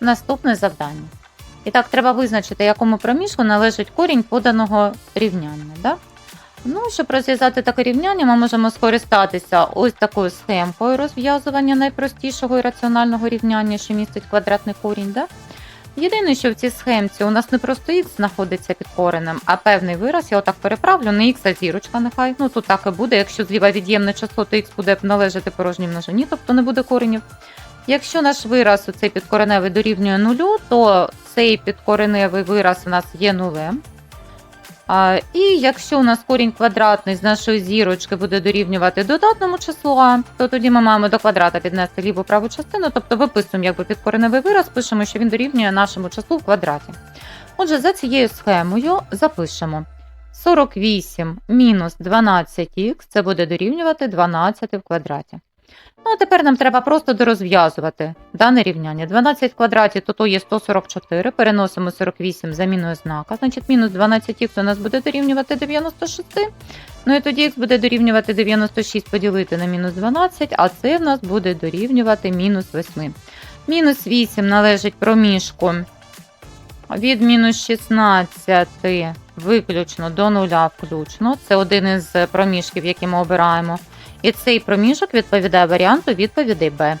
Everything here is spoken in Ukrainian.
Наступне завдання. І так, треба визначити, якому проміжку належить корінь поданого рівняння. Да? Ну, щоб розв'язати таке рівняння, ми можемо скористатися ось такою схемкою розв'язування найпростішого і раціонального рівняння, що містить квадратний корінь. Да? Єдине, що в цій схемці у нас не просто х знаходиться під коренем, а певний вираз, я отак переправлю, не х, а зірочка нехай. Ну тут так і буде. Якщо зліва від'ємне число, то х буде належати порожній множині, тобто не буде коренів. Якщо наш вираз у цей підкореневий дорівнює нулю, то цей підкореневий вираз у нас є нулем. А, і якщо у нас корінь квадратний з нашої зірочки буде дорівнювати додатному числу а, то тоді ми маємо до квадрата піднести ліву праву частину, тобто виписуємо якби підкореневий вираз, пишемо, що він дорівнює нашому числу в квадраті. Отже, за цією схемою запишемо 48 мінус 12х, це буде дорівнювати 12 в квадраті. Ну, а тепер нам треба просто дорозв'язувати дане рівняння. 12 в квадраті, то то є 144, переносимо 48 заміною знака, значить мінус 12х у нас буде дорівнювати 96. Ну і тоді х буде дорівнювати 96 поділити на мінус 12, а це в нас буде дорівнювати мінус 8. Мінус 8 належить проміжку від мінус 16 виключно до нуля включно. Це один із проміжків, які ми обираємо. І цей проміжок відповідає варіанту відповідей Б.